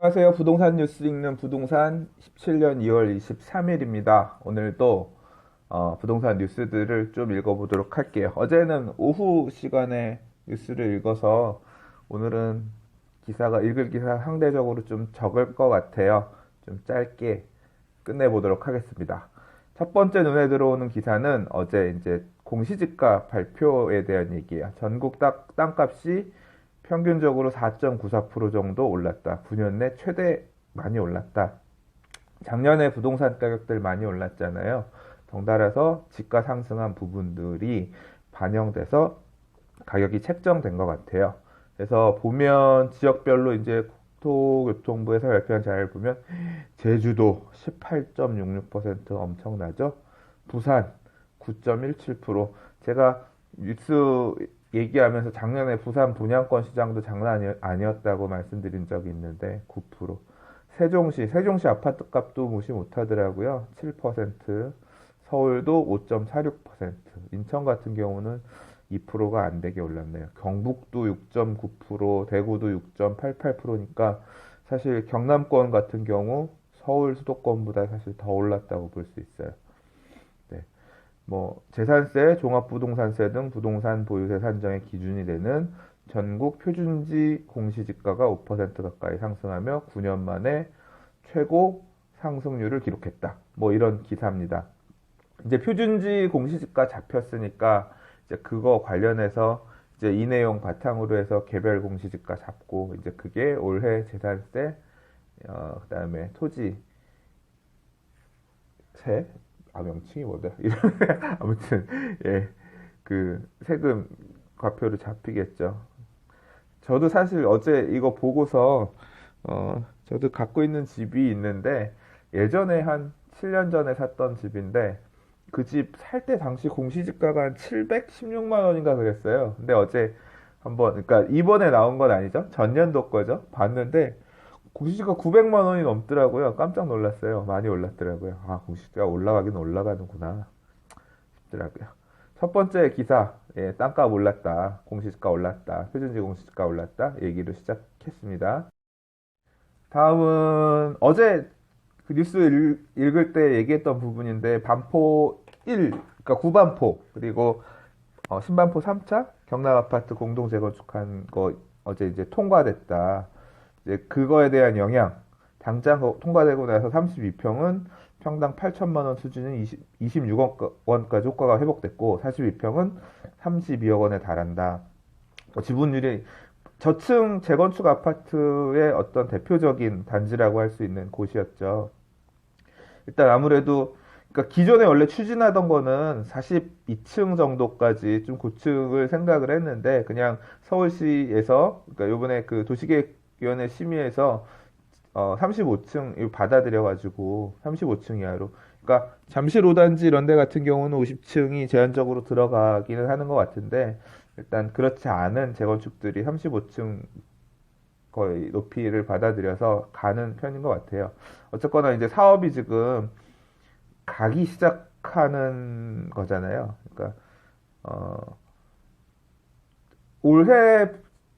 안녕하세요. 부동산 뉴스 읽는 부동산 17년 2월 23일입니다. 오늘도 어, 부동산 뉴스들을 좀 읽어보도록 할게요. 어제는 오후 시간에 뉴스를 읽어서 오늘은 기사가 읽을 기사 상대적으로 좀 적을 것 같아요. 좀 짧게 끝내보도록 하겠습니다. 첫 번째 눈에 들어오는 기사는 어제 이제 공시지가 발표에 대한 얘기예요. 전국 땅, 땅값이 평균적으로 4.94% 정도 올랐다. 9년 내 최대 많이 올랐다. 작년에 부동산 가격들 많이 올랐잖아요. 덩달아서 지가 상승한 부분들이 반영돼서 가격이 책정된 것 같아요. 그래서 보면 지역별로 이제 국토교통부에서 발표한 자료를 보면 제주도 18.66% 엄청나죠. 부산 9.17% 제가 뉴스 얘기하면서 작년에 부산 분양권 시장도 장난 아니었다고 말씀드린 적이 있는데 9% 세종시 세종시 아파트 값도 무시 못하더라고요. 7% 서울도 5.46% 인천 같은 경우는 2%가 안 되게 올랐네요. 경북도 6.9% 대구도 6.88%니까 사실 경남권 같은 경우 서울 수도권보다 사실 더 올랐다고 볼 수 있어요 뭐 재산세, 종합부동산세 등 부동산 보유세 산정의 기준이 되는 전국 표준지 공시지가가 5% 가까이 상승하며 9년 만에 최고 상승률을 기록했다. 뭐 이런 기사입니다. 이제 표준지 공시지가 잡혔으니까 이제 그거 관련해서 이제 이 내용 바탕으로 해서 개별 공시지가 잡고 이제 그게 올해 재산세, 어, 그다음에 토지세 아 명칭이 뭐다 아무튼 예 그 세금 과표로 잡히겠죠. 저도 사실 어제 이거 보고서 어 저도 갖고 있는 집이 있는데 예전에 한 7년 전에 샀던 집인데 그 집 살 때 당시 공시지가가 한 716만 원인가 그랬어요. 근데 어제 한번 그러니까 이번에 나온 건 아니죠. 전년도 거죠. 봤는데 공시지가 900만 원이 넘더라고요. 깜짝 놀랐어요. 많이 올랐더라고요. 아, 공시지가 올라가긴 올라가는구나 싶더라고요. 첫 번째 기사, 예, 땅값 올랐다. 공시지가 올랐다. 표준지 공시지가 올랐다. 얘기를 시작했습니다. 다음은 어제 그 뉴스 읽, 을때 얘기했던 부분인데 반포 1, 그러니까 구반포 그리고 어, 신반포 3차 경남 아파트 공동 재건축한 거 어제 이제 통과됐다. 이제 그거에 대한 영향 당장 통과되고 나서 32평은 평당 8천만 원 수준인 20, 26억 원까지 효과가 회복됐고 42평은 32억 원에 달한다. 뭐 지분율이 저층 재건축 아파트의 어떤 대표적인 단지라고 할 수 있는 곳이었죠. 일단 아무래도 그러니까 기존에 원래 추진하던 거는 42층 정도까지 좀 고층을 생각을 했는데 그냥 서울시에서 그러니까 요번에 그 도시계획 위원회 심의에서 어, 35층 받아들여 가지고 35층 이하로 그러니까 잠실 5단지 이런 데 같은 경우는 50층이 제한적으로 들어가기는 하는 것 같은데 일단 그렇지 않은 재건축들이 35층 거의 높이를 받아들여서 가는 편인 것 같아요. 어쨌거나 이제 사업이 지금 가기 시작하는 거잖아요. 그러니까 어, 올해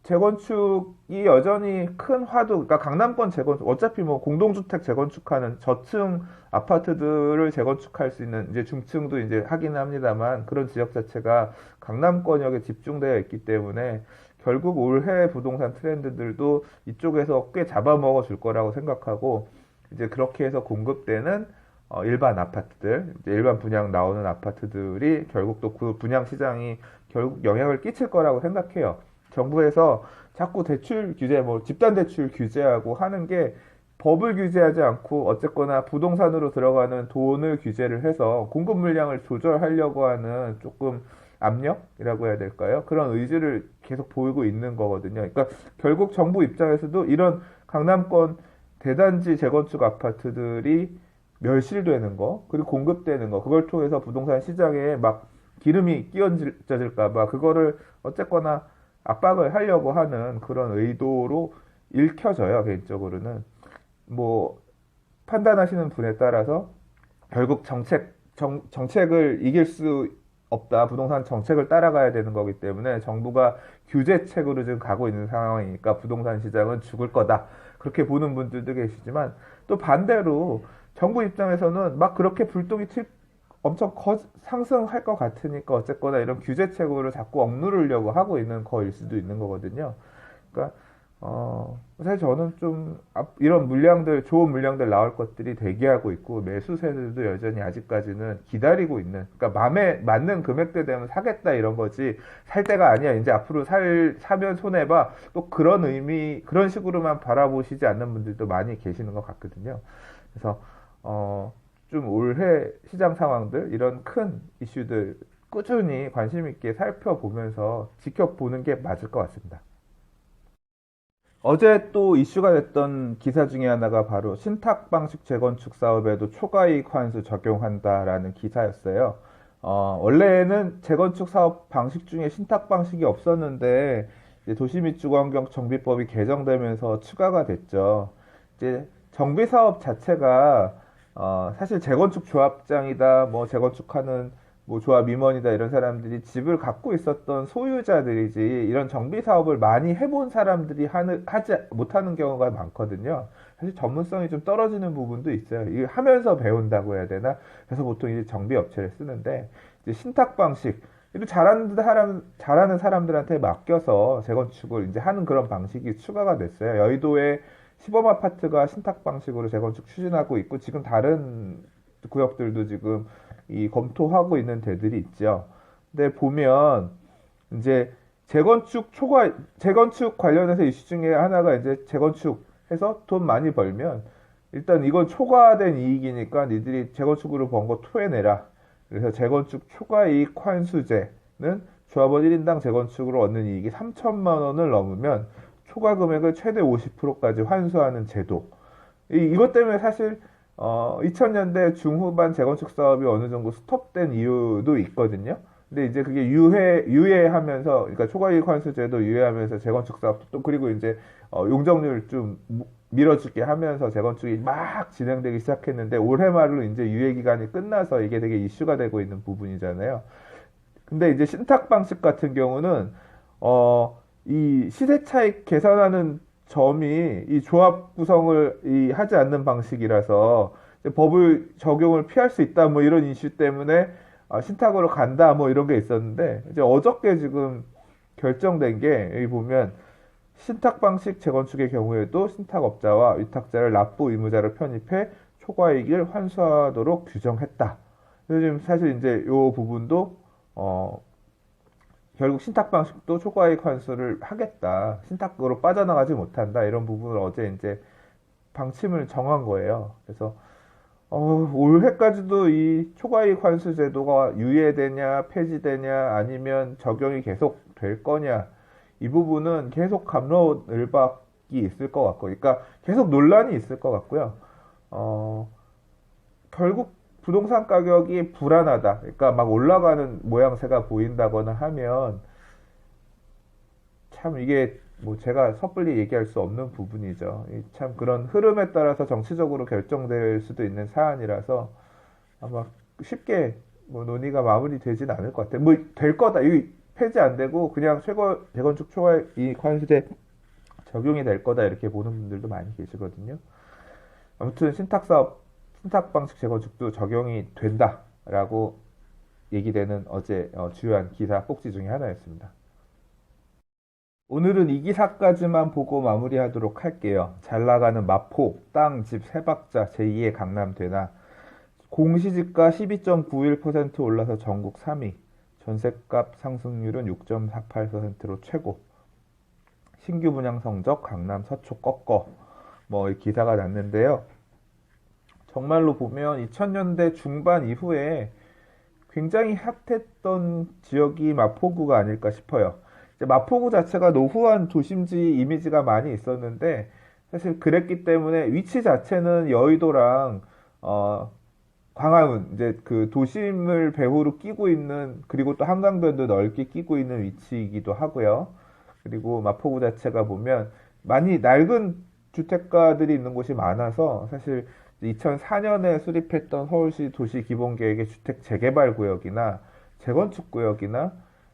재건축이 여전히 큰 화두, 그러니까 강남권 재건축, 어차피 뭐 공동주택 재건축하는 저층 아파트들을 재건축할 수 있는 이제 중층도 이제 하긴 합니다만 그런 지역 자체가 강남권역에 집중되어 있기 때문에 결국 올해 부동산 트렌드들도 이쪽에서 꽤 잡아먹어 줄 거라고 생각하고 이제 그렇게 해서 공급되는 어, 일반 아파트들, 일반 분양 나오는 아파트들이 결국 또 그 분양 시장이 결국 영향을 끼칠 거라고 생각해요. 정부에서 자꾸 대출 규제, 뭐 집단 대출 규제하고 하는 게 법을 규제하지 않고 어쨌거나 부동산으로 들어가는 돈을 규제를 해서 공급 물량을 조절하려고 하는 조금 압력이라고 해야 될까요? 그런 의지를 계속 보이고 있는 거거든요. 그러니까 결국 정부 입장에서도 이런 강남권 대단지 재건축 아파트들이 멸실되는 거, 그리고 공급되는 거, 그걸 통해서 부동산 시장에 막 기름이 끼얹어질까봐 그거를 어쨌거나 압박을 하려고 하는 그런 의도로 읽혀져요, 개인적으로는. 뭐, 판단하시는 분에 따라서 결국 정책, 정, 정책을 이길 수 없다. 부동산 정책을 따라가야 되는 거기 때문에 정부가 규제책으로 지금 가고 있는 상황이니까 부동산 시장은 죽을 거다. 그렇게 보는 분들도 계시지만 또 반대로 정부 입장에서는 막 그렇게 불똥이 튈 엄청 거- 상승할 것 같으니까 어쨌거나 이런 규제책으로 자꾸 억누르려고 하고 있는 거일 수도 있는 거거든요. 그러니까 어, 사실 저는 좀 앞- 이런 물량들 좋은 물량들 나올 것들이 대기하고 있고 매수세들도 여전히 아직까지는 기다리고 있는 그러니까 마음에 맞는 금액대 되면 사겠다 이런 거지 살 때가 아니야 이제 앞으로 살 사면 손해 봐또 그런 의미 그런 식으로만 바라보시지 않는 분들도 많이 계시는 것 같거든요. 그래서 어, 좀 올해 시장 상황들 이런 큰 이슈들 꾸준히 관심 있게 살펴보면서 지켜보는 게 맞을 것 같습니다. 어제 또 이슈가 됐던 기사 중에 하나가 바로 신탁 방식 재건축 사업에도 초과이익 환수 적용한다라는 기사였어요. 어, 원래는 재건축 사업 방식 중에 신탁 방식이 없었는데 도시 및 주거환경 정비법이 개정되면서 추가가 됐죠. 이제 정비 사업 자체가 어, 사실 재건축 조합장이다, 뭐 재건축하는 뭐 조합 임원이다 이런 사람들이 집을 갖고 있었던 소유자들이지 이런 정비 사업을 많이 해본 사람들이 하는 하지 못하는 경우가 많거든요. 사실 전문성이 좀 떨어지는 부분도 있어요. 이거 하면서 배운다고 해야 되나? 그래서 보통 이제 정비 업체를 쓰는데 이제 신탁 방식 이거 잘하는 사람 잘하는 사람들한테 맡겨서 재건축을 이제 하는 그런 방식이 추가가 됐어요. 여의도에 시범 아파트가 신탁 방식으로 재건축 추진하고 있고 지금 다른 구역들도 지금 이 검토하고 있는 데들이 있죠. 근데 보면 이제 재건축 초과 재건축 관련해서 이슈 중에 하나가 이제 재건축해서 돈 많이 벌면 일단 이건 초과된 이익이니까 니들이 재건축으로 번 거 토해내라. 그래서 재건축 초과 이익 환수제는 조합원 1인당 재건축으로 얻는 이익이 3천만 원을 넘으면 초과 금액을 최대 50%까지 환수하는 제도. 이, 이것 때문에 사실 어, 2000년대 중후반 재건축 사업이 어느 정도 스톱된 이유도 있거든요. 근데 이제 그게 유해, 유예하면서, 그러니까 초과이익 환수 제도 유예하면서 재건축 사업도 또, 그리고 이제, 어, 용적률 좀 무- 밀어주게 하면서 재건축이 막 진행되기 시작했는데, 올해 말로 이제 유예 기간이 끝나서 이게 되게 이슈가 되고 있는 부분이잖아요. 근데 이제 신탁 방식 같은 경우는, 어, 이 시세 차익 계산하는 점이 이 조합 구성을 이 하지 않는 방식이라서 이제 법을 적용을 피할 수 있다 뭐 이런 이슈 때문에 아, 신탁으로 간다 뭐 이런 게 있었는데 이제 어저께 지금 결정된 게 여기 보면 신탁 방식 재건축의 경우에도 신탁업자와 위탁자를 납부 의무자로 편입해 초과이익을 환수하도록 규정했다. 그래서 지금 사실 이제 요 부분도 어 결국 신탁 방식도 초과이익 환수를 하겠다. 신탁으로 빠져나가지 못한다. 이런 부분을 어제 이제 방침을 정한 거예요. 그래서 어, 올해까지도 이 초과이익 환수 제도가 유예되냐, 폐지되냐, 아니면 적용이 계속 될 거냐, 이 부분은 계속 감론을박이 있을 것 같고, 그러니까 계속 논란이 있을 것 같고요. 어, 결국 부동산 가격이 불안하다. 그러니까 막 올라가는 모양새가 보인다거나 하면 참 이게 뭐 제가 섣불리 얘기할 수 없는 부분이죠. 이참 그런 흐름에 따라서 정치적으로 결정될 수도 있는 사안이라서 아마 쉽게 뭐 논의가 마무리되진 않을 것 같아요. 뭐 될 거다. 이 폐지 안 되고 그냥 최고 재건축 초과 이 관수제 적용이 될 거다 이렇게 보는 분들도 많이 계시거든요. 아무튼 신탁 사업, 신탁 방식 재건축도 적용이 된다라고 얘기되는 어제 어, 주요한 기사 꼭지 중에 하나였습니다. 오늘은 이 기사까지만 보고 마무리하도록 할게요. 잘 나가는 마포 땅 집 세박자 제2의 강남 되나 공시지가 12.91% 올라서 전국 3위. 전세값 상승률은 6.48%로 최고. 신규 분양 성적 강남 서초 꺾어. 뭐이 기사가 났는데요. 정말로 보면 2000년대 중반 이후에 굉장히 핫했던 지역이 마포구가 아닐까 싶어요. 마포구 자체가 노후한 도심지 이미지가 많이 있었는데 사실 그랬기 때문에 위치 자체는 여의도랑 어 광화문 이제 그 도심을 배후로 끼고 있는 그리고 또 한강변도 넓게 끼고 있는 위치이기도 하고요. 그리고 마포구 자체가 보면 많이 낡은 주택가들이 있는 곳이 많아서 사실 2004년에 수립했던 서울시 도시기본계획의 주택 재개발 구역이나 재건축 구역이나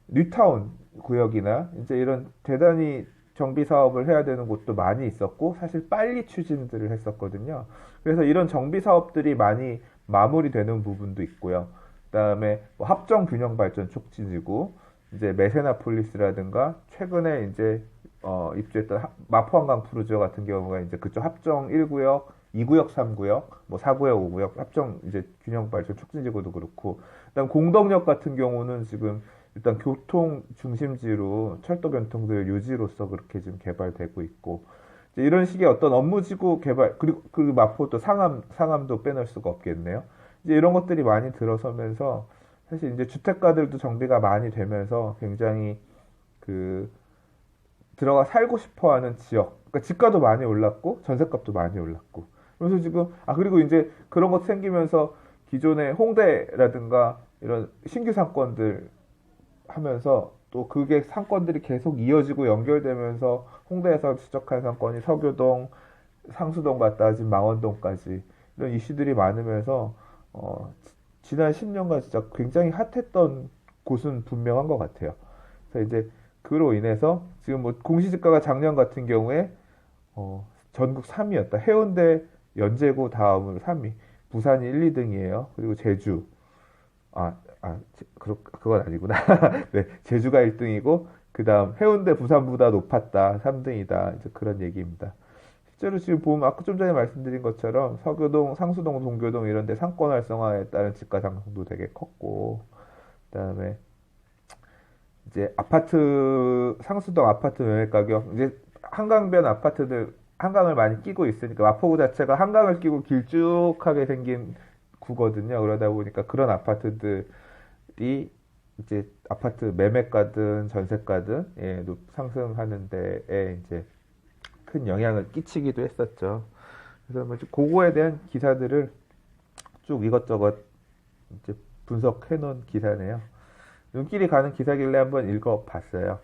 뉴타운 구역이나 이제 이런 대단히 정비 사업을 해야 되는 곳도 많이 있었고 사실 빨리 추진들을 했었거든요. 그래서 이런 정비 사업들이 많이 마무리되는 부분도 있고요. 그다음에 뭐 합정 균형 발전 촉진이고 이제 메세나폴리스라든가 최근에 이제 어, 입주했던 하- 마포한강 프루지오 같은 경우가 이제 그쪽 합정 1구역, 2구역, 3구역, 뭐 4구역, 5구역 합정 이제 균형 발전 촉진 지구도 그렇고 그다음 공덕역 같은 경우는 지금 일단 교통 중심지로 철도 변통들 유지로서 그렇게 지금 개발되고 있고 이제 이런 식의 어떤 업무지구 개발 그리고 그 마포 또 상암 상암도 빼놓을 수가 없겠네요. 이제 이런 것들이 많이 들어서면서 사실 이제 주택가들도 정비가 많이 되면서 굉장히 그 들어가 살고 싶어 하는 지역. 그러니까 집가도 많이 올랐고 전셋값도 많이 올랐고. 그래서 지금 아 그리고 이제 그런 것 생기면서 기존의 홍대라든가 이런 신규 상권들 하면서 또 그게 상권들이 계속 이어지고 연결되면서 홍대에서 지적한 상권이 서교동, 상수동 갔다 지금 망원동까지 이런 이슈들이 많으면서 어, 지- 지난 10년간 진짜 굉장히 핫했던 곳은 분명한 것 같아요. 그래서 이제 그로 인해서 지금 뭐 공시지가가 작년 같은 경우에 어, 전국 3위였다. 해운대, 연제구 다음으로 3위. 부산이 1, 2등이에요. 그리고 제주. 아, 아, 제- 그렇, 그건 아니구나. 네, 제주가 1등이고, 그 다음 해운대, 부산보다 높았다. 3등이다. 이제 그런 얘기입니다. 실제로 지금 보면 아까 좀 전에 말씀드린 것처럼 서교동, 상수동, 동교동 이런 데 상권 활성화에 따른 집가 상승도 되게 컸고, 그 다음에 이제 아파트 상수동 아파트 매매 가격 이제 한강변 아파트들 한강을 많이 끼고 있으니까 마포구 자체가 한강을 끼고 길쭉하게 생긴 구거든요. 그러다 보니까 그런 아파트들이 이제 아파트 매매가든 전세가든 예, 높- 상승하는 데에 이제 큰 영향을 끼치기도 했었죠. 그래서 뭐 그거에 대한 기사들을 쭉 이것저것 이제 분석해 놓은 기사네요. 눈길이 가는 기사길래 한번 읽어 봤어요.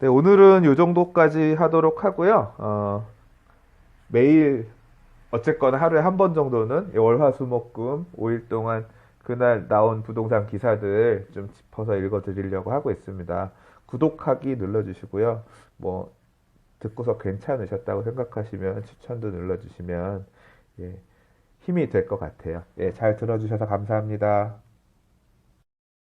네, 오늘은 요 정도까지 하도록 하고요. 어, 매일 어쨌거나 하루에 한 번 정도는 월화수목금 5일 동안 그날 나온 부동산 기사들 좀 짚어서 읽어드리려고 하고 있습니다. 구독하기 눌러주시고요. 뭐 듣고서 괜찮으셨다고 생각하시면 추천도 눌러주시면 예, 힘이 될 것 같아요. 예, 잘 들어주셔서 감사합니다.